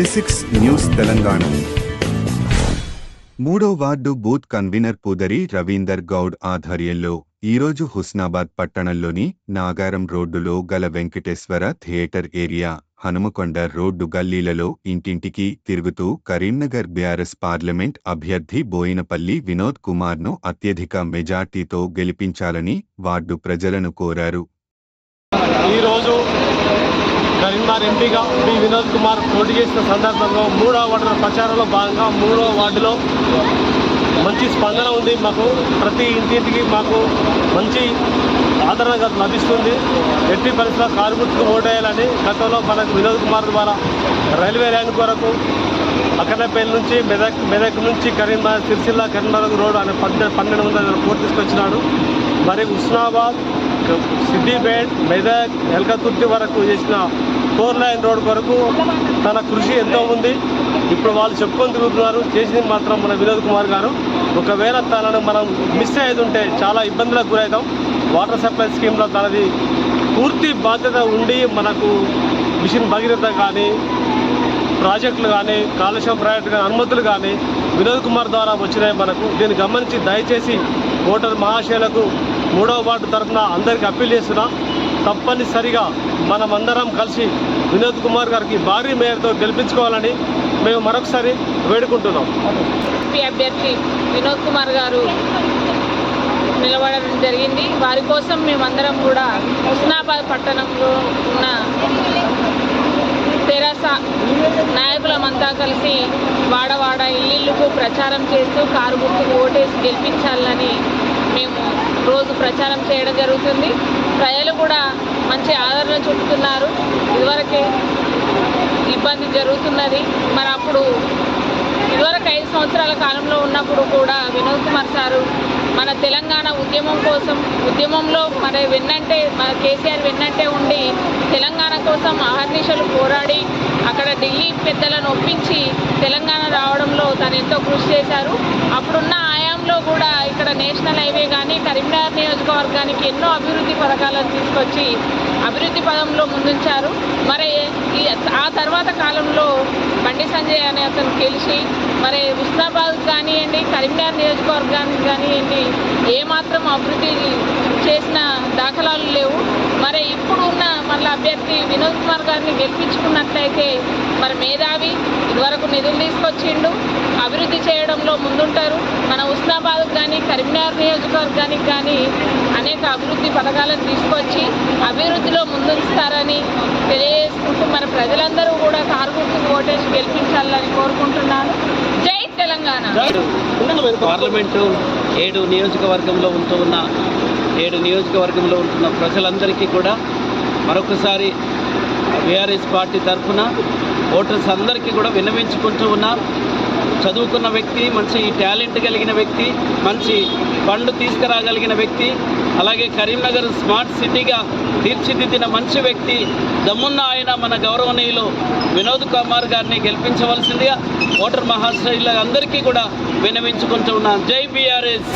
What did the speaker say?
జెసిక్స్ news Telangana మూడో ward booth convener Pudari Ravinder Goud ఆధ్వర్యంలో ఈరోజు హుస్నాబాద్ పట్టణంలోని నాగారం రోడ్డులో గల Venkateswara theatre area Hanumakonda road గల్లీలలో ఇంటింటికి తిరుగుతూ కరీంనగర్ బీఆర్ఎస్ పార్లమెంట్ అభ్యర్థి బోయినపల్లి వినోద్ కుమార్ను అత్యధిక మెజార్టీతో గెలిపించాలని వార్డు ప్రజలను కోరారు. ఈరోజు కరీంనగర్ ఎంపీగా బి వినోద్ కుమార్ పోటీ చేసిన సందర్భంలో మూడవ వార్డు ప్రచారంలో భాగంగా మూడవ వార్డులో మంచి స్పందన ఉంది. మాకు ప్రతి ఇంటింటికి మాకు మంచి ఆదరణ లభిస్తుంది. ఎట్టి పరిస్థితుల్లో కారు గుర్తుకు ఓటేయాలని గతంలో మనకు వినోద్ కుమార్ ద్వారా రైల్వే లైన్ కొరకు అక్కడపల్లి నుంచి మెదక్ మెదక్ నుంచి కరీంనగర్ సిరిసిల్ల కరీంనగర్ రోడ్ అనే పన్నెండు పన్నెండు వందల కోట్లు తీసుకొచ్చినాడు. మరి ఉస్నాబాద్ సిద్దిపేట్ మెదక్ ఎల్కతుర్తి వరకు చేసిన ఫోర్ లైన్ రోడ్ కొరకు తన కృషి ఎంతో ఉంది. ఇప్పుడు వాళ్ళు చెప్పుకొని తిరుగుతున్నారు. చేసింది మాత్రం మన వినోద్ కుమార్ గారు. ఒకవేళ తనను మనం మిస్ అయ్యేది ఉంటే చాలా ఇబ్బందులకు గురవుతాం. వాటర్ సప్లై స్కీమ్లో తనది పూర్తి బాధ్యత ఉండి మనకు మిషన్ భగీరథ కానీ ప్రాజెక్టులు కానీ కాలుష్యం ప్రాజెక్టు కానీ అనుమతులు కానీ వినోద్ కుమార్ ద్వారా వచ్చినాయి మనకు. దీన్ని గమనించి దయచేసి ఓటర్ మహాశయులకు మూడవ వార్డు తరఫున అందరికీ అప్పీల్ చేస్తున్నా. తప్పనిసరిగా మనమందరం కలిసి వినోద్ కుమార్ గారికి భారీ మేరతో గెలిపించుకోవాలని మేము మరొకసారి వేడుకుంటున్నాం. అభ్యర్థి వినోద్ కుమార్ గారు నిలబడడం జరిగింది. వారి కోసం మేమందరం కూడా హుస్నాబాద్ పట్టణంలో ఉన్న తెరాస నాయకులమంతా కలిసి వాడవాడ ఇల్లుకు ప్రచారం చేస్తూ కారు గుర్తుకు ఓటేసి గెలిపించాలని మేము రోజు ప్రచారం చేయడం జరుగుతుంది. ప్రజలు కూడా మంచి ఆదరణ చూపుతున్నారు. ఇదివరకే ఇబ్బంది జరుగుతున్నది. మరి అప్పుడు ఇదివరకు ఐదు సంవత్సరాల కాలంలో ఉన్నప్పుడు కూడా వినోద్ కుమార్ సారు మన తెలంగాణ ఉద్యమం కోసం ఉద్యమంలో మరి వెన్నంటే మన కేసీఆర్ వెన్నంటే ఉండి తెలంగాణ కోసం అహర్నిశలు పోరాడి అక్కడ ఢిల్లీ పెద్దలను ఒప్పించి తెలంగాణ రావడంలో తను ఎంతో కృషి చేశారు. అప్పుడున్న ఆయాంలో కూడా కరీంనగర్ నియోజకవర్గానికి ఎన్నో అభివృద్ధి పథకాలను తీసుకొచ్చి అభివృద్ధి పదంలో ముందుంచారు. మరి ఈ ఆ తర్వాత కాలంలో బండి సంజయ్ అనే అతను గెలిచి మరి హుస్నాబాద్ కానివ్వండి కరీంనగర్ నియోజకవర్గానికి కానివ్వండి ఏమాత్రం అభివృద్ధి చేసిన దాఖలాలు లేవు. మరి ఇప్పుడు ఉన్న మళ్ళీ అభ్యర్థి వినోద్ కుమార్ గారిని గెలిపించుకున్నట్లయితే మరి మేధావి ఇదివరకు నిధులు తీసుకొచ్చిండు అభివృద్ధి చేయడంలో ముందుంటారు. మనం కరీంనగర్ నియోజకవర్గానికి కానీ అనేక అభివృద్ధి పథకాలను తీసుకొచ్చి అభివృద్ధిలో ముందుంచుతారని తెలియజేసుకుంటూ మన ప్రజలందరూ కూడా కారు గుర్తుకు ఓటేసి గెలిపించాలని కోరుకుంటున్నాను. జై తెలంగాణ. పార్లమెంటు ఏడు నియోజకవర్గంలో ఉంటూ ఉన్న ఏడు నియోజకవర్గంలో ఉంటున్న ప్రజలందరికీ కూడా మరొకసారి బీఆర్ఎస్ పార్టీ తరఫున ఓటర్స్ అందరికీ కూడా విన్నవించుకుంటూ ఉన్నాం చదువుకున్న వ్యక్తి మంచి టాలెంట్ కలిగిన వ్యక్తి మంచి ఫండ్ తీసుకురాగలిగిన వ్యక్తి అలాగే కరీంనగర్ స్మార్ట్ సిటీగా తీర్చిదిద్దిన మంచి వ్యక్తి దమ్మున్న ఆయన మన గౌరవనీయులు వినోద్ కుమార్ గారిని గెలిపించవలసిందిగా ఓటర్ మహాశైల అందరికీ కూడా వినవించుకుంటూ ఉన్నాను జై బీఆర్ఎస్.